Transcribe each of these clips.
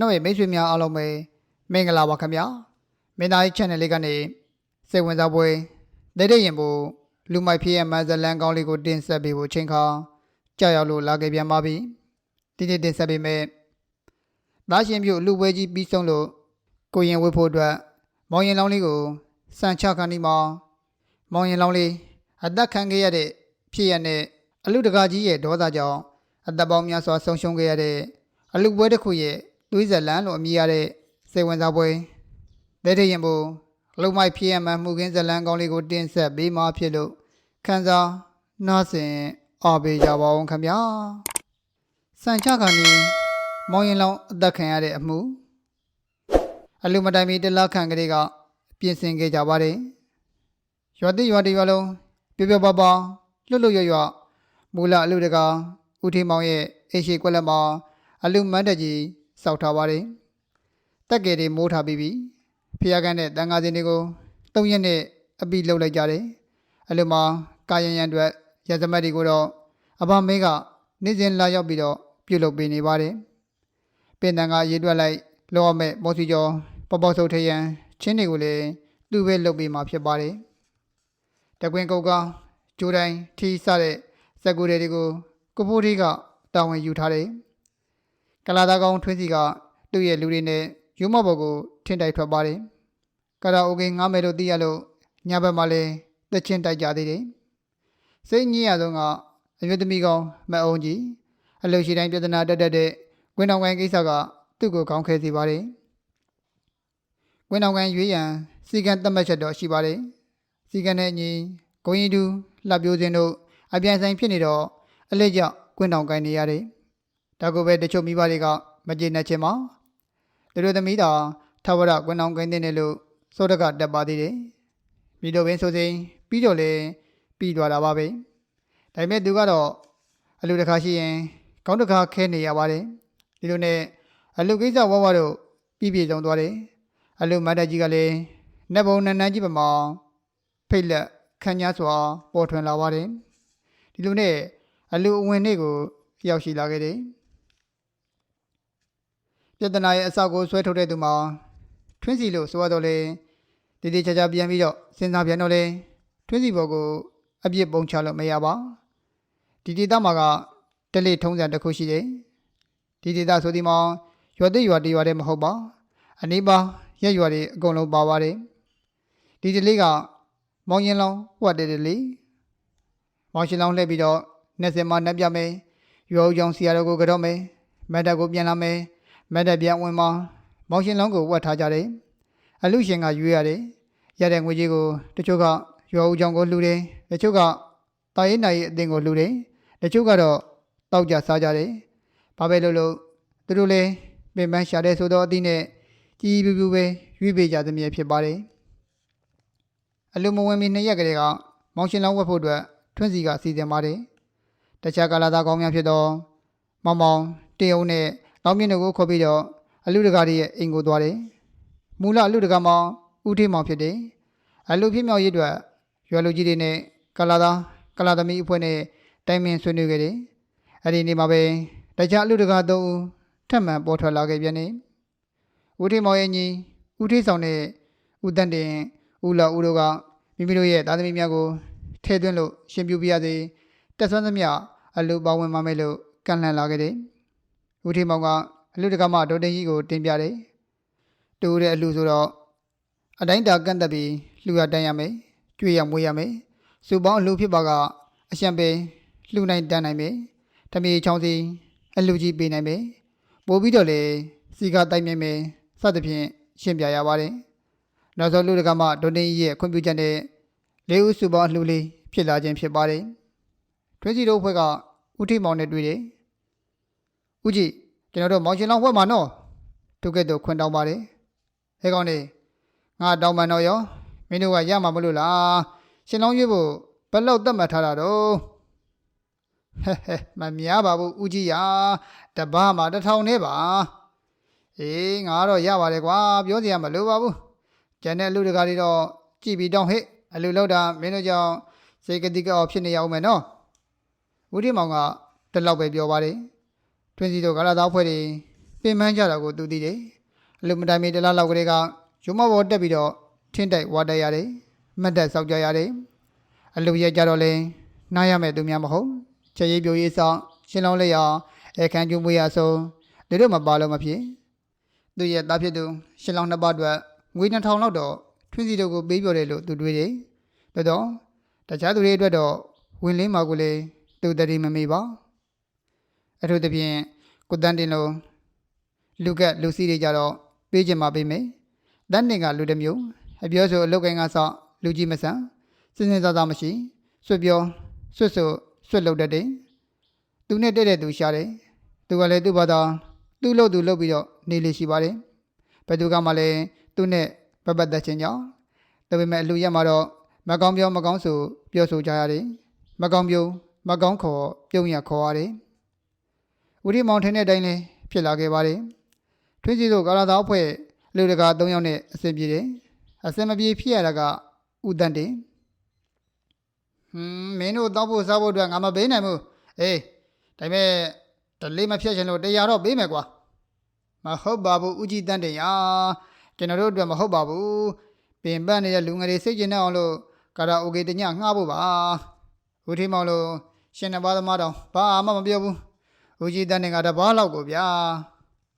ကျွန်တော်ရဲ့မိတ်ဆွေများအားလုံးပဲမင်္ဂလာပါခင်ဗျာမင်းသားကြီး channel လေးကနေစိတ်ဝင်စားပွဲဒိတ်ဒိတ်ရင်ဖို့လူမိုက်ဖြစ်ရဲ့မန်ဇလန်ကောင်းလေးကိုတင်ဆက်ပေးဖို့ချိန်ခါကြောက်ရောက်လို့လာခဲ့ပြန်ပါပြီဒီနေ့တင်ဆက်ပေးမယ်သားရှင်ပြုလူပွဲကြီးပြီးဆုံးလို့ကိုရင်ဝတ်ဖို့အတွက်မောင်ရင်လောင်းလေးကိုစံချခန်းဒီမှာမောင်ရင်လောင်းလေးအသက်ခံခဲ့ရတဲ့ဖြစ်ရတဲ့အလူတကာကြီးရဲ့ဒေါသကြောင့်အသက်ပေါင်းများစွာဆုံးရှုံးခဲ့ရတဲ့အလူပွဲတစ်ခုရဲ့ သွေးဇလန်လို့အမည်ရတဲ့စိတ်ဝင်စားပွဲဒိတ်ဒိတ်ရင်ဖို့လူမိုက်ဖြစ်ရမှန်မှုခင်းဇလန်ကောင်းလေးကိုတင်ဆက်ပေးမှဖြစ်လို့ခန်းစားနားဆင်အားပေးကြပါအောင်ခင်ဗျာစံချခန်းဒီမောင်ရင်လောင်းအသက်ခံရတဲ့အမှုအလူမတိုင်မီတလခန့်ကလေးကပြင်ဆင်ခဲ့ကြပါတယ်ရွာတိရွာတိရွာလုံးပြပြပပလွတ်လွတ်ရွရွမူလအလူတကာဦးထေးမောင်ရဲ့အိရှိကွက်လက်မှာအလူမန်းတကြီး စောက်ထားပါတယ်တက်ကေတွေမိုးထားပြီးပြီဖျားကန်းတဲ့တန်ဃာစင်တွေကိုသုံးရက်နဲ့အပိလှုပ်လိုက်ကြတယ်အလူမှာကာယံရန်အတွက်ရဇမတ်တွေကိုတော့အဘမဲကနေ့စဉ်လာရောက်ပြီးတော့ပြုတ်လုပ်ပေးနေပါတယ်ပင်တန်ကရေးတွက်လိုက်လောရမဲ့မော်စီကျော်ပေါ်ပေါ်ဆုပ်ထရန်ချင်းတွေကိုလည်းသူ့ပဲလုပ်ပေးမှာဖြစ်ပါတယ်တကွင်ကုတ်ကဂျိုတိုင်းထီးစတဲ့စက်ကူတွေကိုကိုဖိုးထီးကတာဝန်ယူထားတယ် ကလာသားကောင်ထွင်းစီကသူ့ရဲ့လူတွေနဲ့ယူမဘော်ကိုထင်းတိုက်ထွက်ပါတယ်ကာရာအိုကေငားမယ်လို့သိရလို့ညဘက်မှာလည်းတချင်းတိုက်ကြသေးတယ်စိတ်ညစ်ရဆုံးကအမျိုးသမီးကောင်မအုံကြီးအလူရှိတိုင်းပြဿနာတက်တက်တဲ့ကွင်းတော်ကိုင်းကိစ္စကသူ့ကိုကောင်းခဲစေပါတယ်ကွင်းတော်ကိုင်းရွေးရန်စီကံတတ်မှတ်ချက်တော့ရှိပါတယ်စီကံနဲ့အညီကိုရင်တူလှပြိုးစင်းတို့အပြိုင်ဆိုင်ဖြစ်နေတော့အလက်ကြောင့်ကွင်းတော်ကိုင်းနေရတယ် ဒါကိုပဲတချို့မိဘတွေကမကျေနပ်ချင်ပါသူတို့သမီးတော်ထဝရကွင်းတော်ကိုင်းတဲ့လို့စောတကတက်ပါသေးတယ်မိတို့ပင်ဆိုစဉ်ပြီးတော့လေပြီးသွားတာပါပဲဒါပေမဲ့သူကတော့အလူတစ်ခါရှိရင်ကောင်းတစ်ခါခဲနေရပါတယ်ဒီလိုနဲ့အလူကိစ္စဝဝတို့ပြည်ပြည်ဆုံးသွားတယ်အလူမတ်တကြီးကလည်းနတ်ဘုံနန်းနန်းကြီးပမာဖိတ်လက်ခန်းညားစွာပေါ်ထွင်လာပါတယ်ဒီလိုနဲ့အလူအဝင်နေ့ကိုရောက်ရှိလာခဲ့တယ် ပြဿနာရဲ့အဆောက်ကိုဆွဲထုတ်တဲ့သူမှာထွင်းစီလို့ဆိုရတော့လေတည်တည်ချာချာပြန်ပြီးတော့စဉ်းစားပြန်တော့လေထွင်းစီဘော်ကိုအပြစ်ပုံချလို့မရပါဒီဒေသမှာကတလေထုံးစံတစ်ခုရှိတယ်ဒီဒေသဆိုဒီမှာရွာတိရွာတရွာတည်းမဟုတ်ပါအနီးပါရက်ရွာတွေအကုန်လုံးပါပါတယ်ဒီတလေးကမောင်ရင်လောင်းဟွက်တဲ့တလေးမောင်ရှင်လောင်းလှည့်ပြီးတော့နှစ်စင်မှာနှက်ပြမယ်ရွာဦးကြောင်စီရတော်ကိုကြော့မယ်မက်တက်ကိုပြန်လာမယ် မက်တက်ပြန်ဝင်မှာမောင်ရှင်လောင်းကိုဝတ်ထားကြတယ်အလူရှင်ကရွေးရတယ်ရတဲ့ငွေကြီးကိုတချို့ကရွာဦးကြောင်ကိုလှူတယ်တချို့ကတာရေးနိုင်ရေးအတင်းကိုလှူတယ်တချို့ကတော့တောက်ကြစားကြတယ်ဘာပဲလို့လို့သူတို့လည်းပင်ပန်းရှာတဲ့ဆိုတော့အသီးနဲ့ကြီးပြူပြူပဲရွေးပေးကြသမျှဖြစ်ပါတယ်အလူမဝင်မီနှစ်ရက်ကလေးကမောင်ရှင်လောင်းဝတ်ဖို့အတွက်ထွန်းစီကစီစဉ်ပါတယ်တခြားကာလာသားကောင်းများဖြစ်တော့မောင်မောင်တေုံနဲ့ လောင်းမြင့်တို့ကိုခေါ်ပြီးတော့အလူတကာတွေရဲ့အိမ်ကိုသွားတယ်မူလအလူတကာမောင်ဦးထေးမောင်ဖြစ်တယ်အလူဖြစ်မြောက်ရေးအတွက်ရွာလူကြီးတွေနဲ့ကာလာသားကာလာသမီးအဖွဲ့နဲ့တိုင်ပင်ဆွေးနွေးခဲ့တယ်အဲ့ဒီနေ့မှာပဲတခြားအလူတကာသုံးဦးထပ်မံပေါ်ထွက်လာခဲ့ပြန်နေဦးထေးမောင်ရဲ့ညီဦးထေးဆောင်နဲ့ဦးတန်တင်ဦးလာဦးတို့ကမိမိတို့ရဲ့သားသမီးများကိုထဲသွင်းလို့ရှင်ပြူပြရစေတက်ဆွမ်းသမျှအလူပါဝင်ပါမယ်လို့ကန့်လန့်လာခဲ့တယ် ဦးထေးမောင်ကအလူတကာမှဒေါ်တင်ကြီးကိုတင်ပြတယ်တူတဲ့အလူဆိုတော့အတိုင်းတာကန့်တက်ပြီးလှူရတန်းရမယ်ကြွေရမွေးရမယ်စုပေါင်းအလူဖြစ်ပါကအရှံပင်လှူနိုင်တန်းနိုင်မယ်တမီချောင်းစီအလူကြီးပေးနိုင်မယ်ပို့ပြီးတော့လေစီကတိုက်မြင်မယ်စသဖြင့်ရှင်းပြရပါတယ်နောက်ဆုံးလူတကမှဒိုနေကြီးရဲ့ခွင့်ပြုချက်နဲ့လေးဦးစုပေါင်းအလှူလေးဖြစ်လာခြင်းဖြစ်ပါတယ်ထွေးစီတို့အဖွဲ့ကဦးထိမောင်နဲ့တွေ့တယ် ဦးကြီးကျွန်တော်တို့မောင်ရှင်လောင်းဖွဲ့မှာနော်တုကဲ့တော့ခွင့်တောင်းပါတယ်ဟဲကောင်နေငါတောင်းပန်တော့ရောမင်းတို့ကရမှာမလို့လားရှင်လောင်းရွေးဖို့ဘယ်လောက်တတ်မှတ်ထားတာတော့ဟဲ့ဟဲ့မများပါဘူးဦးကြီးရာတပားမှာတစ်ထောင်နဲ့ပါအေးငါတော့ရပါတယ်ကွာပြောစရာမလိုပါဘူးကျန်တဲ့အလူတကာတွေတော့ကြည်ပြီးတောင်းဟဲ့အလူလောက်တာမင်းတို့ကြောင့်စိတ်ကတိကောဖြစ်နေရအောင်မယ်နော်ဦးဒီမောင်ကတလောက်ပဲပြောပါတယ် ထွင်းစီတို့ကလာသားဖွဲ့တွေပင်ပန်းကြတာကိုသူသိတယ်အလူမတိုင်မီတလားလောက်ကလေးကရုံမဘောတက်ပြီးတော့ထင်းတိုက်ဝါတက်ရတယ်မတ်တက်ဆောက်ကြရတယ်အလူရဲ့ကြတော့လဲနားရမဲ့သူများမဟုတ်ချက်ရည်ပြိုရေးဆောင်ရှင်းလောင်းလေးရအခန်းကျူမွေးရဆုံးဒီတို့မပါလို့မဖြစ်သူရဲ့သားဖြစ်သူရှင်းလောင်းနှစ်ပါးအတွက်ငွေ2000လောက်တော့ထွင်းစီတို့ကိုပေးပြောတယ်လို့သူတွေးတယ်တော်တော့တခြားသူတွေအတွက်တော့ဝင်လင်းမှာကိုလေသူတတိမမေ့ပါ အထူးသဖြင့်ကိုတန်းတင်လုံးလူကလူစီတွေကြတော့ပေးချင်မှပေးမယ်တန်းတင်ကလူတစ်မျိုးအပြောဆိုအလုတ်ကိုင်းကဆောက်လူကြီးမဆန်စဉ်းစဉ်းစားစားမရှိဆွတ်ပြောဆွတ်ဆွတ်ဆွတ်လုပ်တတ်တယ်သူနဲ့တဲ့တဲ့သူရှားတယ်သူကလည်းသူ့ဘာသာသူ့လို့သူလုပ်ပြီးတော့နေလေရှိပါတယ်ဘယ်သူကမှလည်းသူနဲ့ပပတ်သက်ခြင်းကြောင့်ဒါပေမဲ့အလူရက်မှာတော့မကောင်းပြောမကောင်းဆိုပြောဆိုကြရတယ်မကောင်းပြုံးမကောင်းခေါ်ပြုံးရခေါ်ရတယ် ဝိရိမောင်ထင်းတဲ့အတိုင်းလည်းဖြစ်လာခဲ့ပါတယ်ထွေးစီတို့ကာလာသားအဖွဲ့လူတကာ၃ယောက်နဲ့အဆင်ပြေတယ်အဆင်မပြေဖြစ်ရတာကဥတန်တင်ဟွန်းမင်းတို့တောက်ဖို့စားဖို့အတွက်ငါမပေးနိုင်ဘူးအေးဒါပေမဲ့တလေးမဖြတ်ချင်လို့တရားတော့ပေးမယ်ကွာမဟုတ်ပါဘူးဥကြည်တန်တင်ရာကျွန်တော်တို့အတွက်မဟုတ်ပါဘူးပင်ပန်းနေတဲ့လူငယ်တွေစိတ်ကျင်နေအောင်လို့ကာရာအိုကေတညငှားဖို့ပါဦးထီမောင်လို့ရှင်နှစ်ပါးသမားတောင်ဘာမှမပြောဘူး ဦးကြည်တန်တင်ကတဘာလောက်ကိုဗျာ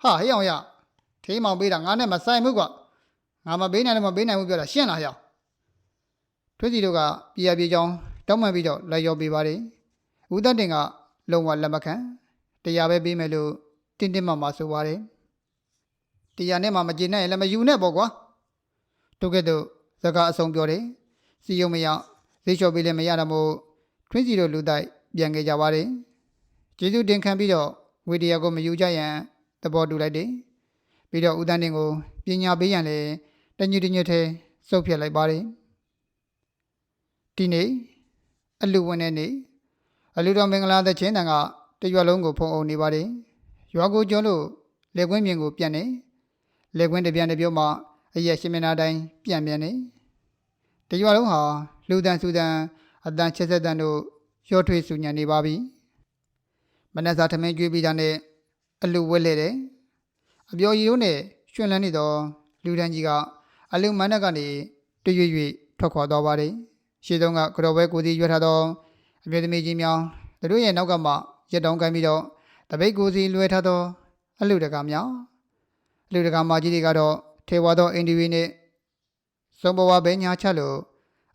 ဟာဟေးအောင်ရထီမောင်ပေးတာငါနဲ့မဆိုင်ဘူးကွာငါမပေးနိုင်လည်းမပေးနိုင်ဘူးပြောတာရှင်းလားဟေ့ထွေးစီတို့ကပြည်ရပြေချောင်းတောင်းမှန်ပြီးတော့လိုက်ရောပေးပါတယ်ဦးတန်တင်ကလုံးဝလက်မခံတရားပဲပေးမယ်လို့တင်းတင်းမမဆိုပါတယ်တရားနဲ့မှမကျေနပ်ရင်လည်းမယူနဲ့ပေါ့ကွာတို့ကဲ့သို့စကားအဆုံးပြောတယ်စီယုံမရဈေးလျှော့ပေးလည်းမရတာမို့ထွင်းစီတို့လူတိုက်ပြန်ခဲ့ကြပါတယ် ကျေးဇူးတင်ခံပြီးတော့ငွေတရားကိုမယူကြရန်သဘောတူလိုက်တယ်ပြီးတော့ဦးတန်းတင်ကိုပညာပေးရန်လည်းတညွတ်တညွတ်ထဲစုပ်ဖြတ်လိုက်ပါတယ်ဒီနေ့အလူဝင်တဲ့နေ့အလူတော်မင်္ဂလာသချင်းတန်ကတရွာလုံးကိုဖုံအုပ်နေပါတယ်ရွာကိုကျော်လို့လက်ကွင်းပြင်ကိုပြန်နေလက်ကွင်းတစ်ပြန်တစ်ပြုံးမှအရက်ရှင်မနာတိုင်းပြန်ပြန်နေတရွာလုံးဟာလူတန်စူတန်အတန်ချက်ဆက်တန်တို့ရောထွေးဆူညံနေပါပြီ မနက်စာထမင်းကျွေးပြီးတာနဲ့အလူဝက်လဲတယ်အပြော်ရီတို့နဲ့ရှင်လန်းနေတော့လူတန်းကြီးကအလူမန်းနဲ့ကနေတရွေ့ရွေ့ထွက်ခွာသွားပါတယ်ရှေ့တုန်းကကြော်ပွဲကိုစီရွက်ထားတော့အမျိုးသမီးကြီးများသူတို့ရဲ့နောက်ကမှရက်တောင်းကိုင်းပြီးတော့တပိတ်ကိုစီလွှဲထားတော့အလူတကာများအလူတကာမကြီးတွေကတော့ထေဝါသောအင်ဒီဝီနဲ့စုံဘဝပဲညာချက်လို့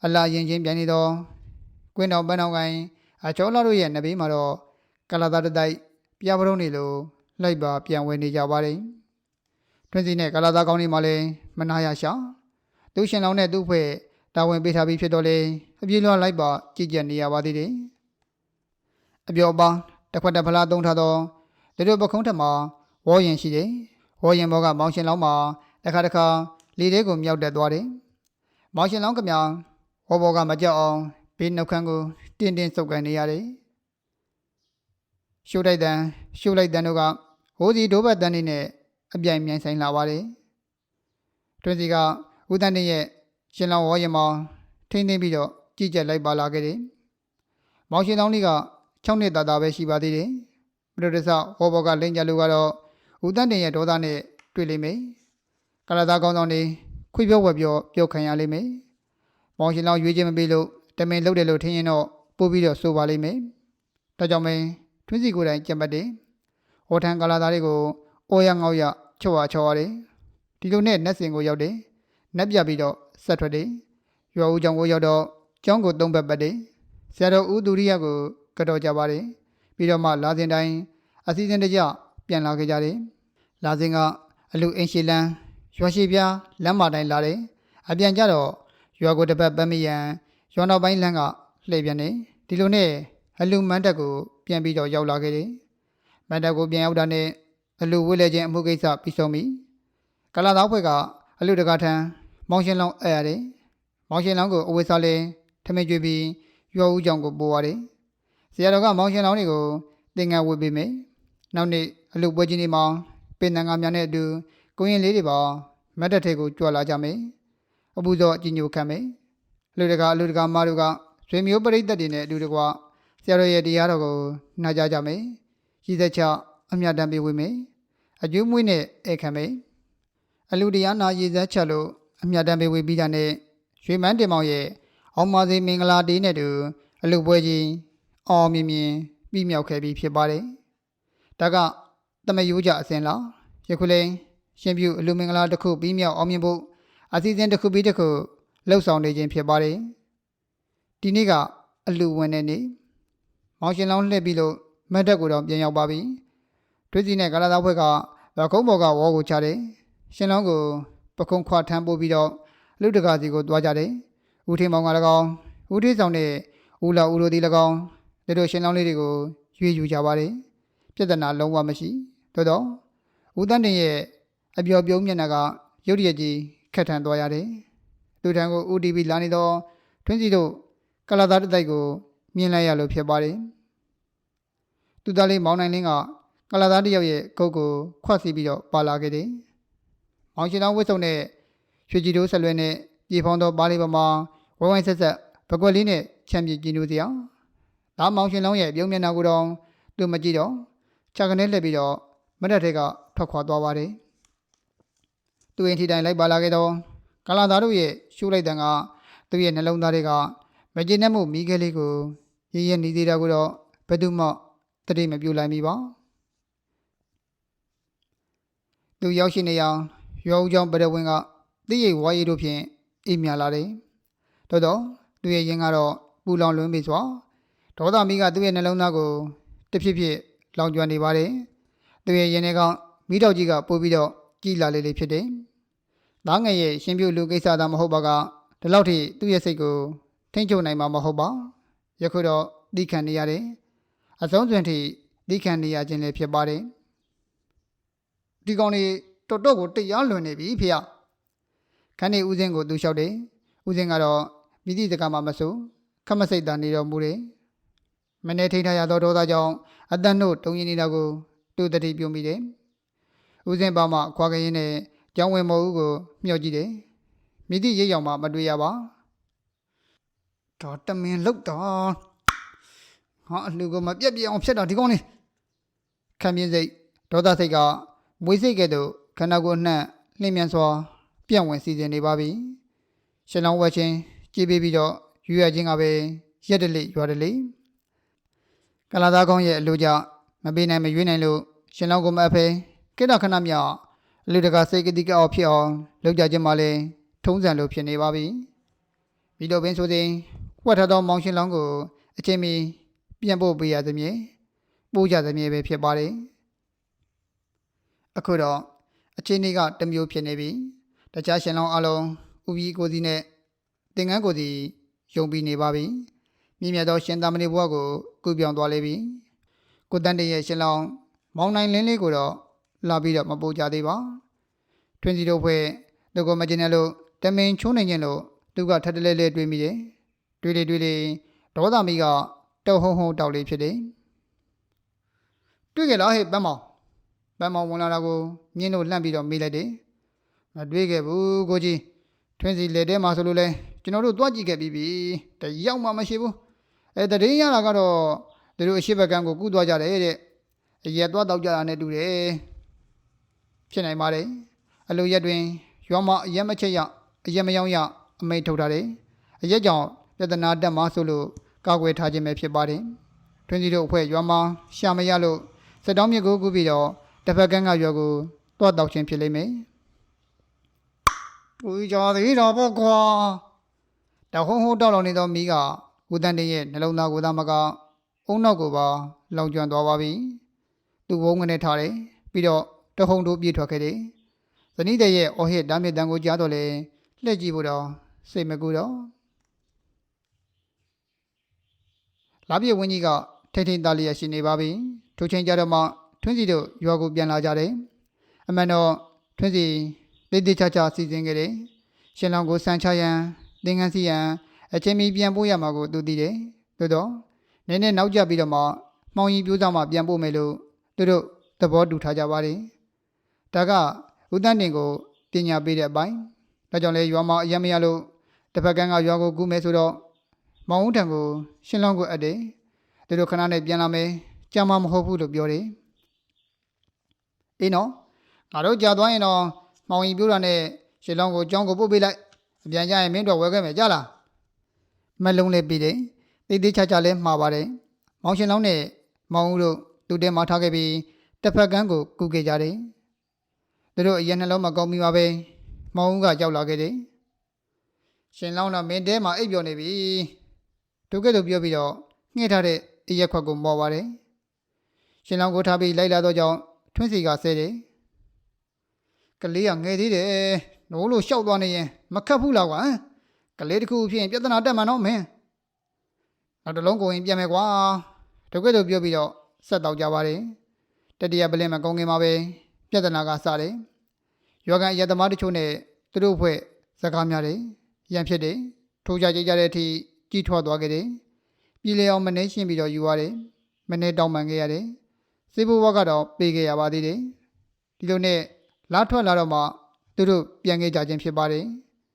အလာရင်ချင်းပြန်နေတော့ကွင်းတော်ပန်းတော်ကိုင်းအချောလာတို့ရဲ့နဘေးမှာတော့ ကလာသားတတိုက်ပြပရုံးနေလို့လိုက်ပါပြန်ဝဲနေကြပါတယ်တွင်းစီနဲ့ကလာသားကောင်းနေမှလည်းမနာရရှာသူရှင်လောင်းနဲ့သူ့ဖွဲ့တာဝန်ပေးထားပြီးဖြစ်တော့လေအပြေးလွှားလိုက်ပါကြည်ကြံနေရပါသေးတယ်အပြောပါတစ်ခွက်တစ်ဖလားသုံးထားတော့ဒီလိုပခုံးထက်မှာဝေါ်ရင်ရှိတယ်ဝေါ်ရင်ဘောကမောင်ရှင်လောင်းမှာတစ်ခါတစ်ခါလေထဲကိုမြောက်တက်သွားတယ်မောင်ရှင်လောင်းကမြောင်ဝေါ်ဘောကမကြောက်အောင်ဘေးနှုတ်ခမ်းကိုတင်းတင်းစုပ်ကန်နေရတယ် ရှိုးတိုက်တန်ရှိုးလိုက်တန်တို့ကဟိုးစီဒိုးဘတ်တန်နေနဲ့အပြိုင်မြိုင်ဆိုင်လာပါတယ်တွင်စီကဦးတန်းတင်ရဲ့ရှင်လောင်ဝေါ်ရင်မောင်ထိမ့်သိမ့်ပြီးတော့ကြည်ကြက်လိုက်ပါလာခဲ့တယ်မောင်ရှင်လောင်းလေးက6နှစ်တာတာပဲရှိပါသေးတယ်ပရိုဒဆာဟောဘောကလိန်ကြလူကတော့ဦးတန်းတင်ရဲ့ဒေါသနဲ့တွေ့လိမ့်မယ်ကလာသားကောင်းဆောင်နေခွေပြောဝက်ပြောပြောခံရလိမ့်မယ်မောင်ရှင်လောင်းရွေးခြင်းမပေးလို့တမင်လုပ်တယ်လို့ထင်ရင်တော့ပို့ပြီးတော့ဆိုပါလိမ့်မယ်ဒါကြောင့်မင်း ထွင်းစီကိုယ်တိုင်ကြံပတ်တယ်ဟောထန်ကလာသားတွေကိုအိုရငေါရချော့ဝါချော့ရတယ်ဒီလိုနဲ့နတ်စင်ကိုရောက်တယ်နတ်ပြပြီးတော့ဆက်ထွက်တယ်ရွာဦးကျောင်းကိုရောက်တော့ကျောင်းကိုသုံးဘက်ပတ်တယ်ဆရာတော်ဦးသူရိယကိုကတော့ကြပါတယ်ပြီးတော့မှလာစဉ်တိုင်းအစီအစဉ်တကျပြန်လာခဲ့ကြတယ်လာစဉ်ကအလူအင်ရှီလန်ရွာရှိပြားလမ်းမတိုင်းလာတယ်အပြန်ကြတော့ရွာကိုတစ်ပတ်ပတ်မိရန်ရွာနောက်ပိုင်းလမ်းကလှည့်ပြန်တယ်ဒီလိုနဲ့အလူမန်းတက်ကို ပြန်ပြီးတော့ရောက်လာခဲ့တယ်မန်းတက်ကိုပြန်ရောက်တာနဲ့အလူဝိလဲခြင်းအမှုကိစ္စပြီးဆုံးပြီကလာသားဖွဲ့ကအလူတကာထံမောင်ရှင်လောင်းအဲ့ရတယ်မောင်ရှင်လောင်းကိုအဝေးစားလဲထမင်းကျွေးပြီးရွာဦးကြောင်ကိုပို့ရတယ်ဆရာတော်ကမောင်ရှင်လောင်းတွေကိုသင်္ကန်းဝေပေးမယ်နောက်နေ့အလူပွဲချင်းဒီမောင်ပင်တန်ကများနဲ့အတူကိုရင်လေးတွေပါမတ်တက်ထဲကိုကြွလာကြမယ်အပူဇော်အကြီးညိုခံမယ်လူတကာလူတကာမတို့ကဆွေမျိုးပရိသတ်တွေနဲ့အတူတကွဆ ရာတော်ရဲ့တရားတော်ကိုနာကြားကြမယ်ရည်သက်ချအမြတ်တမ်းပေးဝေမယ်အကျိုးမွေးနဲ့ဧခံမိတ်အလူတရားနာရည်စက်ချက်လို့အမြတ်တမ်းပေးဝေပြီးတာနဲ့ရွှေမန်းတင်မောင်ရဲ့အောင်ပါစေမင်္ဂလာတေးနဲ့တူအလူပွဲကြီးအောင်မြင်မြင်ပြီးမြောက်ခဲ့ပြီးဖြစ်ပါတယ်ဒါကတမယိုးကြအစင်လားယခုလေးရှင်ပြုအလူမင်္ဂလာတစ်ခုပြီးမြောက်အောင်မြင်ဖို့အစီအစဉ်တစ်ခုပြီးတစ်ခုလှုပ်ဆောင်နေခြင်းဖြစ်ပါတယ်ဒီနေ့ကအလူဝင်တဲ့နေ့ မောင်ရှင်လောင်းလှည့်ပြီးလို့မတ်တက်ကိုတော့ပြန်ရောက်ပါပြီထွေးစီနဲ့ကာလာသားဘွဲကဗကုံးဘော်ကဝေါ်ကိုချတယ်ရှင်လောင်းကိုပကုံးခွာထမ်းပို့ပြီးတော့လူတကာစီကိုသွားကြတယ်ဦးထင်းမောင်က၎င်းဦးထေးဆောင်နဲ့ဦးလာဦးလိုဒီ၎င်းတို့တို့ရှင်လောင်းလေးတွေကိုရွေးယူကြပါတယ်ပြဿနာလုံးဝမရှိသို့တော့ဦးတန်းတင်ရဲ့အပျော်ပြုံးမျက်နှာကရုတ်တရက်ကြီးခက်ထန်သွားရတယ်လူထံကို UDP လာနေတော့ထွင်းစီတို့ကလာသားတစ်တိုက်ကို မြင်လိုက်ရလို့ဖြစ်ပါတယ်သူသားလေးမောင်နိုင်လင်းကကလာသားတစ်ယောက်ရဲ့ကုတ်ကိုခွတ်စီပြီးတော့ပါလာခဲ့တယ်မောင်ရှင်တော်ဝတ်စုံနဲ့ရွှေကြည်တို့ဆက်လွဲနဲ့ပြေဖောင်းသောပါးလေးပေါ်မှာဝိုင်းဝိုင်းဆက်ဆက်ပကွက်လေးနဲ့ချမ်းပြေကြည်နူးစရာဒါမောင်ရှင်လောင်းရဲ့ပြုံးမျက်နှာကိုတော့သူမကြည့်တော့ခြာကနေလှည့်ပြီးတော့မတ်တက်ထဲကထွက်ခွာသွားပါတယ်သူရင်ထီတိုင်လိုက်ပါလာခဲ့တော့ကလာသားတို့ရဲ့ရှူလိုက်တဲ့ကသူ့ရဲ့နှလုံးသားတွေကမကျေနပ်မှုမိခဲလေးကို ရရနေသေးတာကိုတော့ဘယ်သူမှတတိမပြူလိုက်မိပါသူရောက်ရှိနေအောင်ရောဦးချောင်းပရဝင်းကတိရိတ်ဝါရီတို့ဖြင့်အိမ်မြလာတယ်တော်တော့သူရဲ့ရင်ကတော့ပူလောင်လွန်းပြီဆိုဒေါသမီးကသူ့ရဲ့နှလုံးသားကိုတဖြစ်ဖြစ်လောင်ကျွမ်းနေပါတယ်သူရဲ့ရင်ထဲကမိတော့ကြီးကပို့ပြီးတော့ကြည်လာလေးလေးဖြစ်တယ်သားငယ်ရဲ့ရှင်ပြုလူကိစ္စသာမဟုတ်ပါကဒီလောက်ထိသူ့ရဲ့စိတ်ကိုထိမ့်ချုပ်နိုင်မှာမဟုတ်ပါ ယခုတော့သိခံနေရတယ်အဆုံးစွန်ထိသိခံနေရခြင်းလည်းဖြစ်ပါတယ်ဒီကောင်လေးတော်တော်ကိုတရားလွန်နေပြီဖေခန်းနေဦးစင်းကိုသူလျှောက်တယ်ဦးစင်းကတော့မိသည့်စကားမှမဆိုခက်မစိတ်တာနေတော်မူတယ်မနေ့ထိန်ထားရသောဒေါသကြောင့်အတန်တို့တုံရင်နေတာကိုသူတတိပြုံးမိတယ်ဦးစင်းပါမှခွာကရင်နဲ့ကျောင်းဝင်မဟုတ်ကိုမျှော့ကြည့်တယ်မိသည့်ရိပ်ရောင်မှမတွေ့ရပါ တော့တမင်လောက်တော့ဟာအလှကိုမပြက်ပြက်အောင်ဖြတ်တာဒီကောင်လေးခံပြင်းစိတ်ဒေါသစိတ်ကမွေးစိတ်ကဲ့သို့ခန္ဓာကိုယ်နှံ့လျင်မြန်စွာပြန့်ဝင်စီစဉ်နေပါပြီရှင်လောင်းဝက်ချင်းကြည်ပေးပြီးတော့ရွရချင်းကပဲရက်တလိရွာတလိကလာသားကောင်းရဲ့အလိုကြမပေးနိုင်မရွေးနိုင်လို့ရှင်လောင်းကိုမအပ်ဖဲကိတ္တခဏမြောက်လူတကာစိတ်ကတိကအောင်ဖြစ်အောင်လုပ်ကြခြင်းမှလည်းထုံးစံလိုဖြစ်နေပါပြီဒီလိုပင်ဆိုစဉ် ဝတ်ထသောမောင်ရှင်လောင်းကိုအချိန်မီပြန်ပို့ပေးရသဖြင့်ပို့ကြသဖြင့်ပဲဖြစ်ပါတယ်အခုတော့အချိန်လေးကတစ်မျိုးဖြစ်နေပြီတခြားရှင်လောင်းအလုံးဥပီကိုစီနဲ့တင်ငန်းကိုစီယုံပြီးနေပါပြီမြင့်မြတ်သောရှင်သာမဏေဘုရားကိုကုပြောင်းသွားလေပြီကိုတန်တရဲ့ရှင်လောင်းမောင်နိုင်လင်းလေးကိုတော့လာပြီးတော့မပို့ကြသေးပါထွင်းစီတို့ဖွဲ့သူကမကျင်တယ်လို့တမင်ချိုးနေခြင်းလို့သူကထပ်တလဲလဲတွေးမိတယ် တွေးလေတွေးလေဒေါသမီကတုံဟုံဟုံတောက်လေးဖြစ်တယ်တွေ့ကြလားဟဲ့ပန်းမောင်ပန်းမောင်ဝင်လာတာကိုမြင်းတို့လှမ်းပြီးတော့မေးလိုက်တယ်မတွေးခဲ့ဘူးကိုကြီးထွင်းစီလေထဲမှာဆိုလို့လဲကျွန်တော်တို့တွားကြည့်ခဲ့ပြီးပြီတယောက်မှမရှိဘူးအဲတရင်ရတာကတော့သူတို့အရှိဘကံကိုကူးသွားကြတယ်တဲ့အရက်သွားတောက်ကြတာနဲ့တူတယ်ဖြစ်နိုင်ပါတယ်အလိုရက်တွင်ရွာမအရက်မချက်ရအရက်မယောင်းရအမိတ်ထုတ်ထားတယ်အရက်ကြောင့် ပြဿနာတက်မှာဆိုလို့ကောက်ွယ်ထားခြင်းပဲဖြစ်ပါတယ်ထွင်းစီတို့အဖွဲ့ရွာမရှာမရလို့စက်တောင်းမြစ်ကိုကူးပြီးတော့တစ်ဖက်ကန်းကရွာကိုတွားတောက်ခြင်းဖြစ်လိမ့်မယ်ပူကြသေးတော့ပေါ့ကွာတဟုံးဟုံးတောက်လောင်နေသောမိကဦးတန်တင်ရဲ့နှလုံးသားကိုသာမကအုံနောက်ကိုပါလောင်ကျွမ်းသွားပါပြီသူ့ဘုံငနဲ့ထားတယ်ပြီးတော့တဟုံတို့ပြေးထွက်ခဲ့တယ်ဇနီးတဲ့ရဲ့အော်ဟစ်တားမြစ်တန်ကိုကြားတော့လေလှည့်ကြည့်ဖို့တော့စိတ်မကူတော့ လာပြည့်ဝင်းကြီးကထိတ်ထိတ်သားလျက်ရှိနေပါပြီထိုချိန်ကြတော့မှထွန်းစီတို့ရွာကိုပြန်လာကြတယ်အမှန်တော့ထွန်းစီတေးသေးချာချာစီစဉ်ခဲ့တယ်ရှင်လောင်ကိုစံချရန်သင်္ကန်းစီရန်အချိန်မီပြန်ပို့ရမှာကိုသူသိတယ်သို့တော့နည်းနည်းနောက်ကျပြီးတော့မှမှောင်ရီပြိုးစားမှပြန်ပို့မယ်လို့သူတို့သဘောတူထားကြပါတယ်ဒါကဦးတန်းတင်ကိုပညာပေးတဲ့အပိုင်းဒါကြောင့်လေရွာမအရင်မရလို့တစ်ဖက်ကန်းကရွာကိုကူးမယ်ဆိုတော့ မောင်ဦးထံကိုရှင်းလောင်းကိုအပ်တယ်သူတို့ခဏနဲ့ပြန်လာမယ်ကြာမှမဟုတ်ဘူးလို့ပြောတယ်အေးနော်ငါတို့ကြာသွားရင်တော့မောင်ကြီးပြိုးတာနဲ့ရှင်းလောင်းကိုကြောင်းကိုပို့ပေးလိုက်အပြန်ကြရင်မင်းတို့ဝယ်ခဲ့မယ်ကြလားမလုံးလေးပြီးတယ်တိတ်တိတ်ချာချာလေးမှားပါတယ်မောင်ရှင်လောင်းနဲ့မောင်ဦးတို့တူတဲမှာထားခဲ့ပြီးတစ်ဖက်ကန်းကိုကူခဲ့ကြတယ်သူတို့အရင်နှလုံးမကောင်းမိပါပဲမောင်ဦးကကြောက်လာခဲ့တယ်ရှင်လောင်းတော့မင်းတဲမှာအိပ်ပျော်နေပြီ ဒုက္ကတို့ပြောပြီးတော့ငှဲ့ထားတဲ့အရက်ခွက်ကိုမော်ပါတယ်ရှင်လောင်းကိုထားပြီးလိုက်လာတော့ကြောင့်ထွန်းစီကဆဲတယ်ကလေးကငယ်သေးတယ်နိုးလို့ရှောက်သွားနေရင်မခတ်ဘူးလားကွာဟမ်ကလေးတစ်ခုဖြစ်ရင်ပြဿနာတက်မှာတော့မင်းနောက်တစ်လုံးကိုရင်ပြန်မယ်ကွာဒုက္ခတို့ပြောပြီးတော့ဆက်တော့ကြပါတယ်တတိယပလင်မကုန်းခင်မှာပဲပြဿနာကစတယ်ယောဂန်ရသမားတချို့နဲ့သူတို့ဖွဲ့စကားများတယ်ရန်ဖြစ်တယ်ထိုးကြကြကြတဲ့အထိ ကြီးထွားသွားခဲ့တယ်ပြည်လေအောင်မနေရှင်းပြီးတော့ယူရတယ်မနေတောင်းပန်ခဲ့ရတယ်စေဘဝကတော့ပေးခဲ့ရပါသေးတယ်ဒီလိုနဲ့လာထွက်လာတော့မှသူတို့ပြန်ခဲ့ကြခြင်းဖြစ်ပါတယ်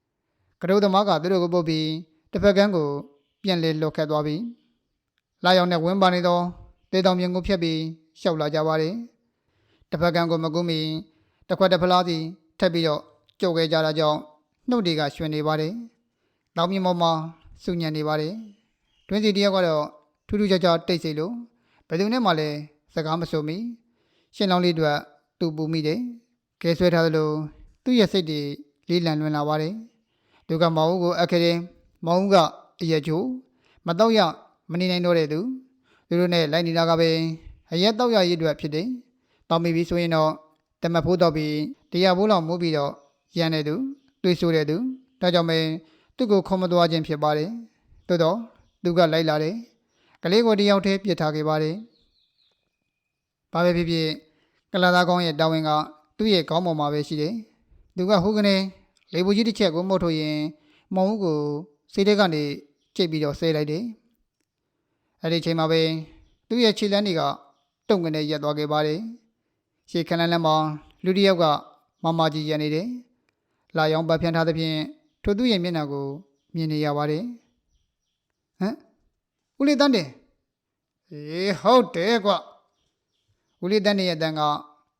။ကရုသမားကသူတို့ကိုပုတ်ပြီးတစ်ဖက်ကန်းကို ပြန်လေလွတ်ခတ်သွားပြီ။လာရောက်နဲ့ဝင်းပါနေသောတေတောင်မြင်ကိုဖြတ်ပြီးရှောက်လာကြပါတယ်။တစ်ဖက်ကန်းကိုမကူးမီတစ်ခွက်တစ်ဖလားစီထပ်ပြီးတော့ကြုတ်ခဲ့ကြတာကြောင့်နှုတ်တွေကရွှင်နေပါတယ်။တောင်မြင်ပေါ်မှာ စူညံနေပါတယ်။တွင်းစီတယောက်ကတော့ထူးထူးခြားခြားတိတ်ဆိတ်လို့ဘယ်သူနဲ့မှလည်းစကားမဆိုမီရှင်းလောင်းလေးတို့တူပူမိတယ်။ကဲဆွဲထားသလိုသူ့ရဲ့စိတ်တွေလေးလံလွင်လာပါတယ်။သူကမောင်ဦးကိုအခရင်မောင်ဦးကအရက်ချိုမတော့ရမနေနိုင်တော့တဲ့သူသူတို့နဲ့လိုက်နေတာကပဲအရက်တော့ရရည်တွေဖြစ်တယ်။တောင်းမိပြီဆိုရင်တော့တမတ်ဖိုးတော့ပြီးတရားဘိုးလောက်မိုးပြီးတော့ရန်တဲ့သူတွေးဆိုတဲ့သူဒါကြောင့်ပဲ သူ့ကိုခုံမသွားခြင်းဖြစ်ပါတယ်။သို့တော့သူကလိုက်လာတယ်။ကလေးကိုတယောက်တည်းပြစ်ထားခဲ့ပါတယ်။ဘာပဲဖြစ်ဖြစ်ကလာသားကောင်းရဲ့တာဝန်ကသူ့ရဲ့ခေါင်းပေါ်မှာပဲရှိတယ်။သူကဟိုကနေလေဘူးကြီးတစ်ချက်ကိုမုတ်ထုတ်ရင်မောင်ဦးကိုစိတ်ထဲကနေကြိတ်ပြီးတော့ဆဲလိုက်တယ်။အဲ့ဒီအချိန်မှာပဲသူ့ရဲ့ခြေလမ်းတွေကတုံကနေရက်သွားခဲ့ပါတယ်။ရှေ့ခဏလမ်းမှာလူတစ်ယောက်ကမမကြီးရနေတယ်။လာရောင်ပတ်ဖြန်းထားသဖြင့် ထိုသူ့ရဲ့မျက်နှာကိုမြင်နေရပါတယ်။ဟမ်ဦးလေးတန်းတယ်အေးဟုတ်တယ်ကွ။ဦးလေးတန်းနေရဲ့တန်က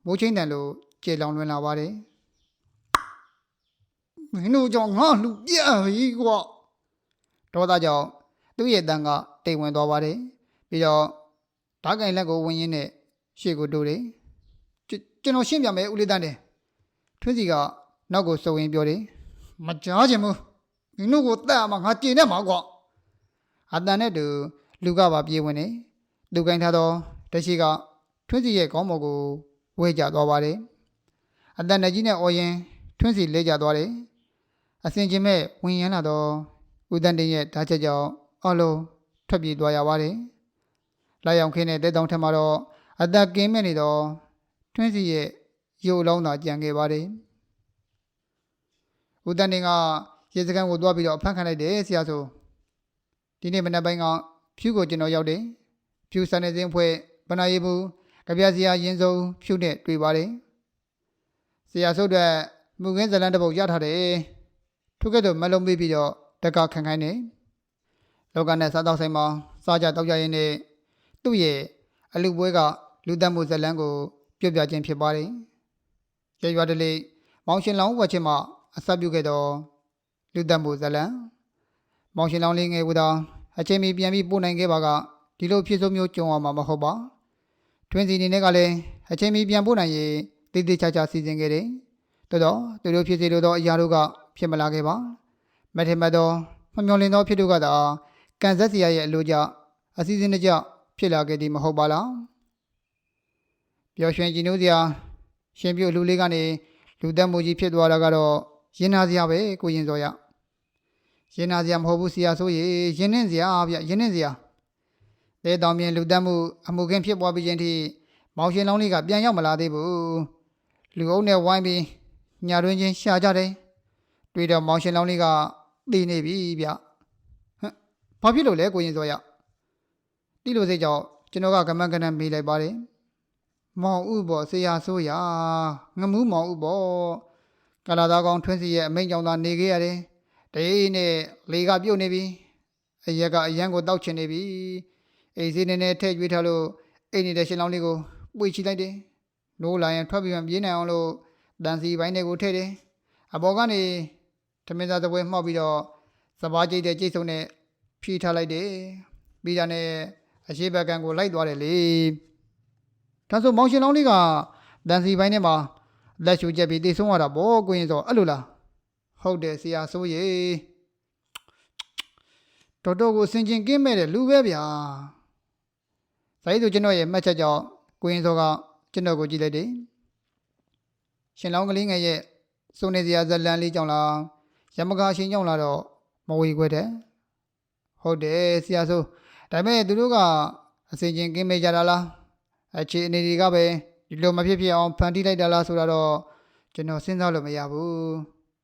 မိုးချင်းတန်လို့ကြေလောင်လွင်လာပါတယ်မင်းတို့ကြောင့်ငါလူပြပြီကွာဒေါသကြောင့်သူ့ရဲ့တန်ကတိတ်ဝင်သွားပါတယ်ပြီးတော့ဓာတ်ကင်လက်ကိုဝင်ရင်းနဲ့ရှေ့ကိုတိုးတယ်ကျကျွန်တော်ရှင်းပြမယ်ဦးလေးတန်းတယ်ထွန်းစီကနောက်ကိုစုံရင်ပြောတယ် မကြားချင်ဘူးမင်းတို့ကိုတတ်အမှာငါကြင်နေမှာကွာအတန်နဲ့တူလူကပါပြေးဝင်တယ်လူကင်ထားတော့တရှိကထွန်းစီရဲ့ခေါင်းပေါ်ကိုဝဲကျသွားပါတယ်။အတန်တကြီးနဲ့အော်ရင်ထွန်းစီလဲကျသွားတယ်။အစင်ချင်းမဲ့ဝင်ရမ်းလာတော့ဦးတန်တင်ရဲ့ဓာတ်ချက်ကြောင့်အော်လုံးထွက်ပြေးသွားရပါတယ်။လာရောက်ခင်းတဲ့တဲတောင်ထက်မှာတော့အသက်ကင်းမဲ့နေတော့ထွန်းစီရဲ့ရုပ်အလောင်းသာကြံခဲ့ပါတယ်။ ဦးတန်တင်ကရေစကန်ကိုသွားပြီးတော့ဖမ်းခံလိုက်တယ်ဆရာဆိုဒီနေ့မနက်ပိုင်းကဖြူကိုကျွန်တော်ရောက်တယ်။ဖြူစံနေစင်းဖွဲ့ဗနာရီဘူးကြပြစရာရင်ဆုံးဖြုတ်နဲ့တွေ့ပါတယ်ဆရာဆုတ်တဲ့မူခင်းဇလန်တစ်ပုတ်ရထားတယ်ထို့ကဲ့သို့မလုံးပေးပြီးတော့တက်ကခံခိုင်းနေလောကနဲ့စားတော့ဆိုင်မှာစားကြတောက်ကြရင်းနဲ့သူ့ရဲ့အလူပွဲကလူတတ်မှုဇလန်ကို ပြုတ်ပြခြင်းဖြစ်ပါတယ်ရရွာတလေမောင်ရှင်လောင်းဝက်ချင်းမှာ အဆက်ပြုခဲ့တော့လူတတ်မှုဇလန်မောင်ရှင်လောင်းလေးငယ်ဦးသောအချိန်မီပြန်ပြီးပို့နိုင်ခဲ့ပါကဒီလိုဖြစ်ဆုံးမျိုးကြုံရမှာမဟုတ်ပါတွင်စီနေနဲ့ကလည်းအချိန်မီပြန်ပို့နိုင်ရေးတည်တည်ချာချာစီစဉ်ခဲ့တယ်။တော်တော့သူတို့ဖြစ်စီလို့တော့အရာတို့ကဖြစ်မလာခဲ့ပါ။မထင်မှတ်တော့မမျော်လင့်သောဖြစ်တို့ကသာကန်ဆက်စီရရဲ့အလိုကြအစီအစဉ်တကျဖြစ်လာခဲ့သည်မဟုတ်ပါလား။ပျော်ရွှင်ကြည်နူးစရာရှင်ပြုတ်လူလေးကနေလူသက်မှုကြီးဖြစ်သွားတာကတော့ ရင်နာစရာပဲကိုရင်စောရ။ရင်နာစရာမဟုတ်ဘူးဆရာဆိုရေရင်နှင်းစရာဗျရင်နှင်းစရာတဲတောင်မြင်လူတက်မှုအမှုခင်းဖြစ်ပွားပြီးခြင်းထိမောင်ရှင်လောင်းလေးကပြန်ရောက်မလာသေးဘူးလူအုပ်နဲ့ဝိုင်းပြီးညာတွင်ချင်းရှာကြတယ်တွေ့တော့မောင်ရှင်လောင်းလေးကတည်နေပြီဗျဟမ်ဘာဖြစ်လို့လဲကိုရင်စောရတိလို့စိတ်ကြောင့်ကျွန်တော်ကကမန်းကနန်းမေးလိုက်ပါတယ်မောင်ဥဘောဆရာဆိုးရငမူးမောင်ဥဘော ကလာသားကောင်ထွန်းစီရဲ့အမိန့်ကြောင့်သာနေခဲ့ရတယ်တေးနဲ့လေကပြုတ်နေပြီအရက်ကအရန်ကိုတောက်ချင်နေပြီအိမ်စီးနေနဲ့ထည့်ရွေးထားလို့အိမ်နေတဲ့ရှင်လောင်းလေးကိုပွေချလိုက်တယ်နိုးလာရင်ထွက်ပြီးမှပြေးနိုင်အောင်လို့တန်စီပိုင်းတွေကိုထည့်တယ်အပေါ်ကနေထမင်းစားသပွဲမှောက်ပြီးတော့စပားကြိတ်တဲ့ကြိတ်ဆုံးနဲ့ဖြီးထားလိုက်တယ်ပြီးတာနဲ့အရှိဘက်ကန်ကိုလိုက်သွားတယ်လေဒါဆိုမောင်ရှင်လောင်းလေးကတန်စီပိုင်းထဲမှာ လက်ရှူချက်ပြီးတိတ်ဆုံးရတာဗောကိုရင်ဆိုအဲ့လိုလားဟုတ်တယ်ဆရာဆိုရေတော်တော်ကိုစင်ကျင်ကင်းမဲ့တဲ့လူပဲဗျာ။ဆိုင်သူကျွန်တော်ရဲ့မှတ်ချက်ကြောင့်ကိုရင်စောကကျွန်တော်ကိုကြည့်လိုက်တယ်။ရှင်လောင်းကလေးငယ်ရဲ့စုံနေစရာဇလန်လေးကြောင့်လားရမကာရှင်ကြောင့်လားတော့မဝေခွဲတဲ့။ဟုတ်တယ်ဆရာဆိုဒါပေမဲ့သူတို့ကအစင်ချင်းကင်းမေးကြတာလား။အခြေအနေတွေကပဲ ဒီလိုမဖြစ်ဖြစ်အောင်ဖန်တီးလိုက်တာလားဆိုတာတော့ကျွန်တော်စဉ်းစားလို့မရဘူး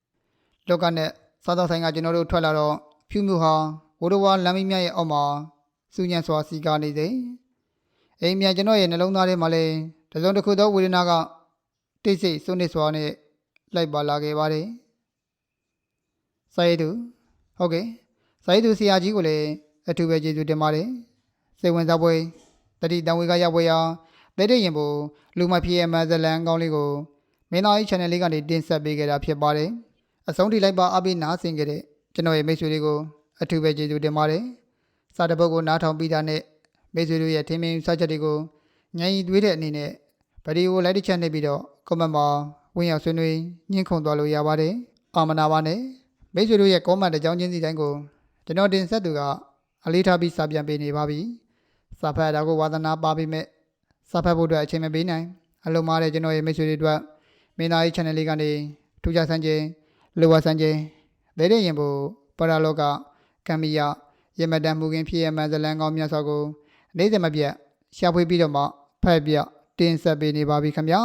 ။လောကနဲ့စားသောက်ဆိုင်ကကျွန်တော်တို့ထွက်လာတော့ဖြူမျိုးဟာဝိုးတော်ဝါလမ်းမမြရဲ့အောက်မှာစူညံစွာစီကားနေတယ်။အိမ်မြန်ကျွန်တော်ရဲ့နှလုံးသားထဲမှာလည်းတစ်စုံတစ်ခုသောဝေဒနာကတိတ်ဆိတ်စွန့်နစ်စွာနဲ့လိုက်ပါလာခဲ့ပါတယ်။စာရေးသူဟုတ်ကဲ့စာရေးသူဆရာကြီးကိုလည်းအထူးပဲကျေးဇူးတင်ပါတယ်။စိတ်ဝင်စားပွဲတတိတံဝေကရောက်ပွဲရာ တဲတဲ့ရင်ကိုလူမဖြစ်ရဲ့မဇလန်ကောင်းလေးကိုမင်းသားကြီး channel လေးကနေတင်ဆက်ပေးခဲ့တာဖြစ်ပါတယ်။အဆုံးထိလိုက်ပါအပိနားဆင်ခဲ့တဲ့ကျွန်တော်ရဲ့မိတ်ဆွေတွေကိုအထူးပဲကျေးဇူးတင်ပါတယ်။စာတစ်ပုဒ်ကိုနားထောင်ပြီးတာနဲ့မိတ်ဆွေတို့ရဲ့ထင်မြင်စချက်တွေကိုညံရီသွေးတဲ့အနေနဲ့ဗီဒီယိုလိုက်တစ်ချက်နေပြီးတော့ comment မှာဝင်ရောက်ဆွေးနွေးညှင်းခုန်သွားလို့ရပါတယ်။အာမနာပါနဲ့မိတ်ဆွေတို့ရဲ့ comment တစ်ကြောင်းချင်းစီတိုင်းကိုကျွန်တော်တင်ဆက်သူကအလေးထားပြီးစာပြန်ပေးနေပါပြီ။စာဖတ်တာကိုဝါသနာပါပြီးမဲ့ စာဖတ်ဖို့အတွက်အချိန်မပေးနိုင်အလုံးမားတဲ့ကျွန်တော်ရဲ့မိတ်ဆွေတွေအတွက်မင်းသားကြီး channel လေးကနေထူးခြားဆန်းခြင်းလိုဝါဆန်းခြင်းဒဲတဲ့ရင်ဖို့ပရာလောကကံမီယရမတန်မူခင်ဖြစ်ရမှန်ဇလန်ကောင်းမြတ်စွာကိုနေ့စဉ်မပြတ်ရှာဖွေပြီးတော့မှဖက်ပြတင်ဆက်ပေးနေပါပြီခင်ဗျာ